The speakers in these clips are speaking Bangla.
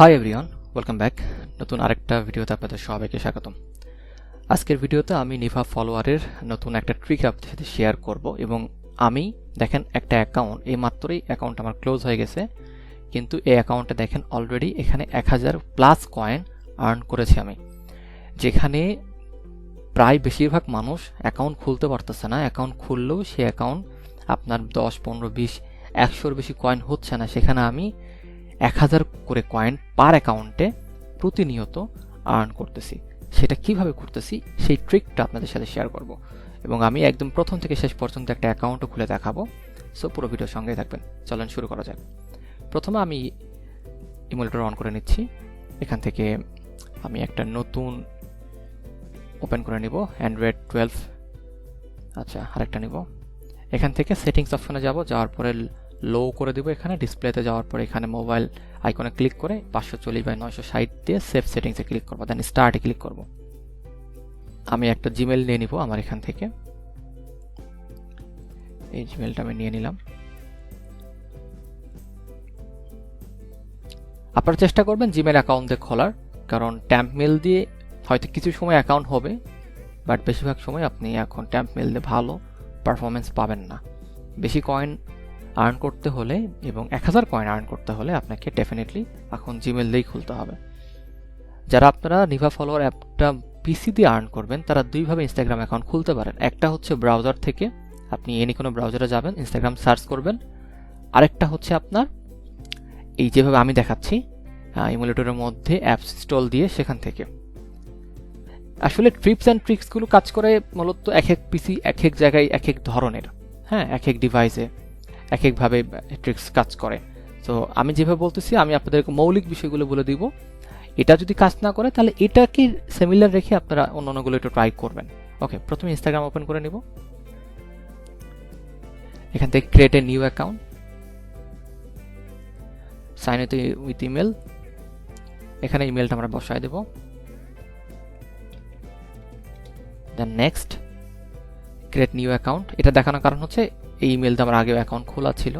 হাই এভরিওয়ান ওয়েলকাম ব্যাক নতুন আরেকটা ভিডিওতে আপনাদের সবাইকে স্বাগতম। আজকের ভিডিওতে আমি নিভা ফলোয়ারের নতুন একটা ট্রিক আপনাদের সাথে শেয়ার করব এবং আমি, দেখেন, একটা অ্যাকাউন্ট এই মাত্রই অ্যাকাউন্ট আমার ক্লোজ হয়ে গেছে। কিন্তু এই অ্যাকাউন্টে দেখেন অলরেডি এখানে এক হাজার প্লাস কয়েন আর্ন করেছি আমি। যেখানে প্রায় বেশিরভাগ মানুষ অ্যাকাউন্ট খুলতে পারতেছে না। অ্যাকাউন্ট খুললেও সে অ্যাকাউন্ট আপনার দশ, পনেরো, বিশ, একশোর বেশি কয়েন হচ্ছে না। সেখানে আমি এক হাজার করে কয়েন পার অ্যাকাউন্টে প্রতিনিয়ত আর্ন করতেছি। সেটা কীভাবে করতেছি, সেই ট্রিকটা আপনাদের সাথে শেয়ার করব। এবং আমি একদম প্রথম থেকে শেষ পর্যন্ত একটা অ্যাকাউন্টও খুলে দেখাবো। সো পুরো ভিডিওর সঙ্গে থাকবেন। চলেন শুরু করা যাক। প্রথমে আমি ইমোলেটর অন করে নিচ্ছি। এখান থেকে আমি একটা নতুন ওপেন করে নিব। অ্যান্ড্রয়েড টুয়েলভ আচ্ছা আরেকটা নিব। এখান থেকে সেটিংস অপশনে যাব। যাওয়ার পরে লো করে দেবো এখানে ডিসপ্লেতে যাওয়ার পরে এখানে মোবাইল আইকনে ক্লিক করে পাঁচশো চল্লিশ বাই নয়শো ষাট দিয়ে সেভ সেটিংসে ক্লিক করব দেন স্টার্টে ক্লিক করব। আমি একটা জিমেল নিয়ে নিব আমার এখান থেকে। এই জিমেলটা আমি নিয়ে নিলাম। আপনারা চেষ্টা করবেন জিমেল অ্যাকাউন্ট খোলার, কারণ ট্যাম্প মেল দিয়ে হয়তো কিছু সময় অ্যাকাউন্ট হবে বাট বেশিরভাগ সময় আপনি এখন ট্যাম্প মেল দিয়ে ভালো পারফরমেন্স পাবেন না। বেশি কয়েন আর্ন করতে হলে এবং এক হাজার কয়েন আর্ন করতে হলে আপনাকে ডেফিনেটলি এখন জিমেল দিয়েই খুলতে হবে। যারা আপনারা নিভা ফলোয়ার অ্যাপটা পিসি দিয়ে আর্ন করবেন, তারা দুইভাবে ইনস্টাগ্রাম অ্যাকাউন্ট খুলতে পারেন। একটা হচ্ছে ব্রাউজার থেকে, আপনি এনি কোনো ব্রাউজারে যাবেন ইনস্টাগ্রাম সার্চ করবেন। আরেকটা হচ্ছে আপনার, এই যেভাবে আমি দেখাচ্ছি ইমুলেটরের মধ্যে অ্যাপস ইনস্টল দিয়ে সেখান থেকে। আসলে ট্রিপস অ্যান্ড ট্রিক্সগুলো কাজ করে মূলত এক এক পিসি এক এক জায়গায়, এক এক ধরনের হ্যাঁ এক এক ডিভাইসে এক একভাবে ট্রিক্স কাজ করে। তো আমি যেভাবে বলতেছি, আমি আপনাদেরকে মৌলিক বিষয়গুলো বলে দিব। এটা যদি কাজ না করে, তাহলে এটাকে সিমিলার রেখে আপনারা অন্য অন্যগুলো একটু ট্রাই করবেন। ওকে প্রথমে ইনস্টাগ্রাম ওপেন করে নিব। এখান থেকে create a new account sign with email এখানে ইমেলটা আমরা বসায় দেব। Then next create new account এটা দেখানোর কারণ হচ্ছে এই ইমেলটা আমার আগেও অ্যাকাউন্ট খোলা ছিল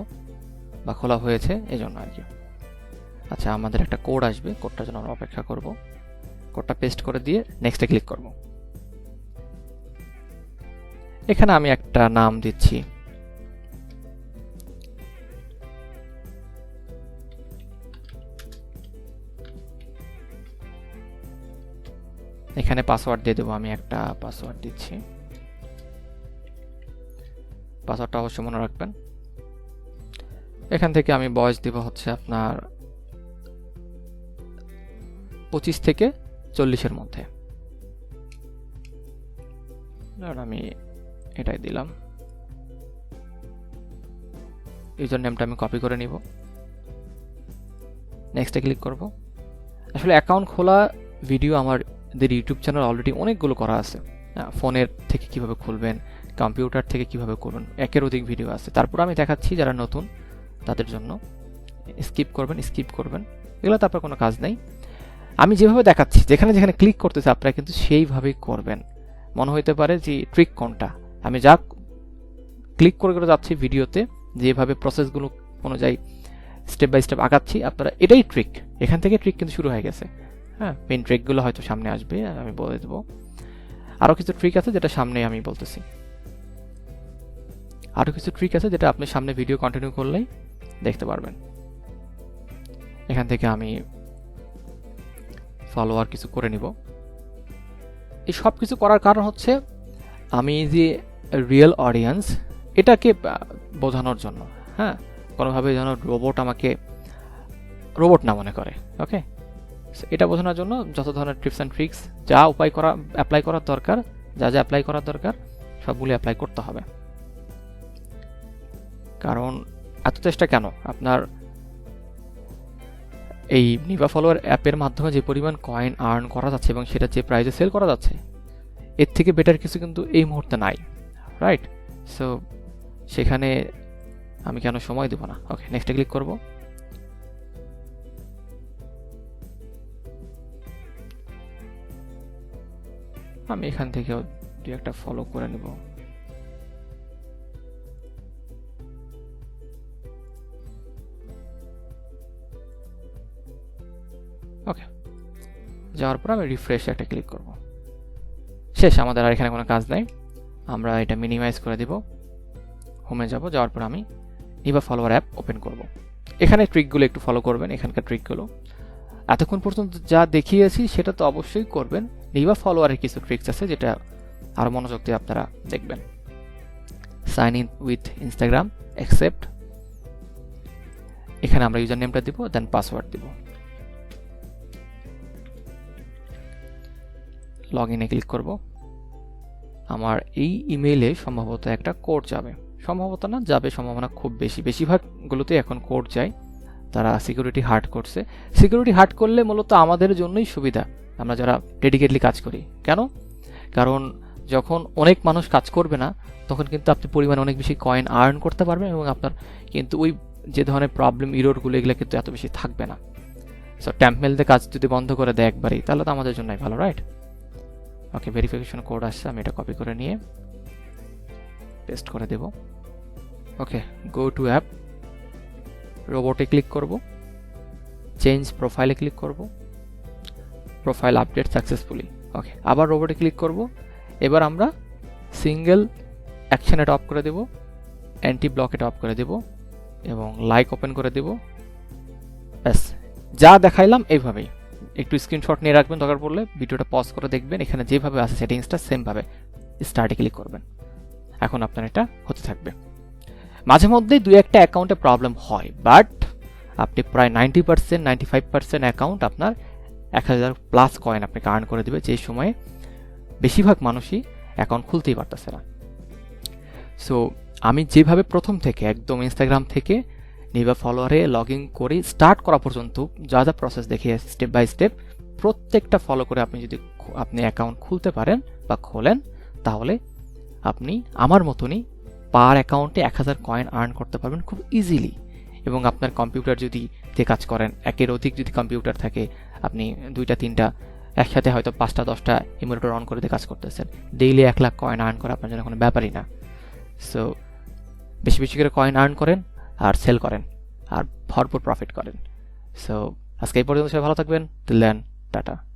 বা খোলা হয়েছে এই জন্য আর কি। আচ্ছা আমাদের একটা কোড আসবে কোডটার জন্য আমরা অপেক্ষা করব। কোডটা পেস্ট করে দিয়ে নেক্সটে ক্লিক করব। এখানে আমি একটা নাম দিচ্ছি। এখানে পাসওয়ার্ড দিয়ে দেবো, আমি একটা পাসওয়ার্ড দিচ্ছি। পাসওয়ার্ডটা অবশ্যই মনে রাখবেন। এখান থেকে আমি বয়স দিব হচ্ছে আপনার পঁচিশ থেকে চল্লিশের মধ্যে। আমি এটাই দিলাম। ইউজার নেমটা আমি কপি করে নিব। নেক্সটে ক্লিক করব। আসলে অ্যাকাউন্ট খোলা ভিডিও আমাদের ইউটিউব চ্যানেল অলরেডি অনেকগুলো করা আছে। ফোনের থেকে কীভাবে খুলবেন কম্পিউটার থেকে কীভাবে করবেন একের অধিক ভিডিও আছে। তারপর আমি দেখাচ্ছি যারা নতুন, তাদের জন্য। স্কিপ করবেন স্কিপ করবেন। এগুলো তারপর কোনো কাজ নেই। আমি যেভাবে দেখাচ্ছি, যেখানে যেখানে ক্লিক করতেছে, আপনারা কিন্তু সেইভাবেই করবেন। মনে হইতে পারে যে ট্রিক কোনটা। আমি যা ক্লিক করে করে যাচ্ছি ভিডিওতে, যেভাবে প্রসেসগুলো অনুযায়ী স্টেপ বাই স্টেপ আগাচ্ছি, আপনারা এটাই ট্রিক এখান থেকে ট্রিক কিন্তু শুরু হয়ে গেছে। হ্যাঁ মেন ট্রিকগুলো হয়তো সামনে আসবে, আমি বলে দেবো। আরও কিছু ট্রিক আছে যেটা সামনে আমি বলতেছি। আরও কিছু ট্রিক আছে যেটা আপনি সামনে ভিডিও কন্টিনিউ করলেই দেখতে পারবেন। এখান থেকে আমি ফলোয়ার কিছু করে নিব। এই সব কিছু করার কারণ হচ্ছে আমি যে রিয়েল অডিয়েন্স এটাকে বোঝানোর জন্য হ্যাঁ? কোনোভাবে যেন রোবট আমাকে রোবট না মনে করে ওকে এটা বোঝানোর জন্য যত ধরনের টিপস অ্যান্ড ট্রিক্স যা উপায় করা অ্যাপ্লাই করার দরকার, যা যা অ্যাপ্লাই করার দরকার, সবগুলি অ্যাপ্লাই করতে হবে। কারণ এত চেষ্টা কেন? আপনার এই নিভা ফলোয়ার অ্যাপের মাধ্যমে যে পরিমাণ কয়েন আর্ন করা যাচ্ছে এবং সেটা যে প্রাইজে সেল করা যাচ্ছে, এর থেকে বেটার কিছু কিন্তু এই মুহূর্তে নাই রাইট সো সেখানে আমি কেন সময় দেবো না? ওকে নেক্সটে ক্লিক করব। আমি এখান থেকেও দু একটা ফলো করে নেব। ওকে যাওয়ার পর আমি রিফ্রেশ একটা ক্লিক করব। শেষ, আমাদের আর এখানে কোনো কাজ নাই। আমরা এটা মিনিমাইজ করে দিব। হোমে যাব, যাওয়ার পর আমি নিভা ফলোয়ার অ্যাপ ওপেন করব। এখানে ট্রিকগুলো একটু ফলো করবেন, এখানকার ট্রিকগুলো এতক্ষণ পর্যন্ত যা দেখিয়েছি, সেটা তো অবশ্যই করবেন। নিভা ফলোয়ারের কিছু ট্রিক্স আছে, যেটা আরও মনোযোগ দিয়ে আপনারা দেখবেন। Sign in with Instagram accept এখানে আমরা ইউজার নেমটা দিব দেন পাসওয়ার্ড দিব। লগ ইনে ক্লিক করব। আমার এই ইমেইলে সম্ভবত একটা কোড যাবে। সম্ভবত না, যাবে সম্ভাবনা খুব বেশি। বেশিরভাগগুলোতে এখন কোড যায়। তারা সিকিউরিটি হার্ড করছে। সিকিউরিটি হার্ড করলে মূলত আমাদের জন্যই সুবিধা। আমরা যারা ডেডিকেটলি কাজ করি। কেন? কারণ যখন অনেক মানুষ কাজ করবে না, তখন কিন্তু আপনি পরিমাণে অনেক বেশি কয়েন আর্ন করতে পারবেন এবং আপনার কিন্তু ওই যে ধরনের প্রবলেম ইরোরগুলো এগুলো কিন্তু এত বেশি থাকবে না। সো ট্যাম্প মেলতে কাজ যদি বন্ধ করে দেয় একবারই, তাহলে তো আমাদের জন্যই ভালো রাইট ওকে ভেরিফিকেশন কোড আসছে, আমি এটা কপি করে নিয়ে পেস্ট করে দেব। ওকে গো টু অ্যাপ রোবটে ক্লিক করব। চেঞ্জ প্রোফাইলে ক্লিক করব। প্রোফাইল আপডেট সাকসেসফুলি ওকে আবার রোবটে ক্লিক করব। এবার আমরা সিঙ্গেল অ্যাকশন অফ করে দেব অ্যান্টি ব্লক অফ করে দেব, এবং লাইক ওপেন করে দেব। ব্যাস, যা দেখাইলাম এইভাবেই। একটু স্ক্রিনশট নিয়ে রাখবেন দরকার পড়লে, ভিডিওটা পজ করে দেখবেন, এখানে যেভাবে আছে সেটিংসটা সেমভাবে স্টার্টে ক্লিক করবেন। এখন আপনার এটা হতে থাকবে। মাঝে মধ্যেই দুই একটা অ্যাকাউন্টে প্রবলেম হয় বাট আপনি প্রায় ninety percent ninety five percent account আপনার এক হাজার প্লাস কয়েন আপনাকে আর্ন করে দেবে যে সময়ে বেশিরভাগ মানুষই অ্যাকাউন্ট খুলতেই পারতেছে না। সো আমি যেভাবে প্রথম থেকে, একদম ইনস্টাগ্রাম থেকে নিভা ফলোয়ারে লগ ইন করে স্টার্ট করা পর্যন্ত যা যা প্রসেস দেখে স্টেপ বাই স্টেপ প্রত্যেকটা ফলো করে আপনি যদি আপনি অ্যাকাউন্ট খুলতে পারেন বা খোলেন, তাহলে আপনি আমার মতনই পার অ্যাকাউন্টে এক হাজার কয়েন আর্ন করতে পারবেন খুব ইজিলি এবং আপনার কম্পিউটার যদি যে কাজ করেন, একের অধিক যদি কম্পিউটার থাকে, আপনি দুইটা, তিনটা, একসাথে হয়তো পাঁচটা, দশটা ইমোলেটর অন করে দিয়ে কাজ করতেছেন। ডেইলি এক লাখ কয়েন আর্ন করা আপনার জন্য কোনো ব্যাপারই না। সো বেশি বেশি করে কয়েন আর্ন করেন আর সেল করেন আর ভরপুর প্রফিট করেন। সো আজকে এই পর্যন্ত সবাই ভালো থাকবেন। Till then tata.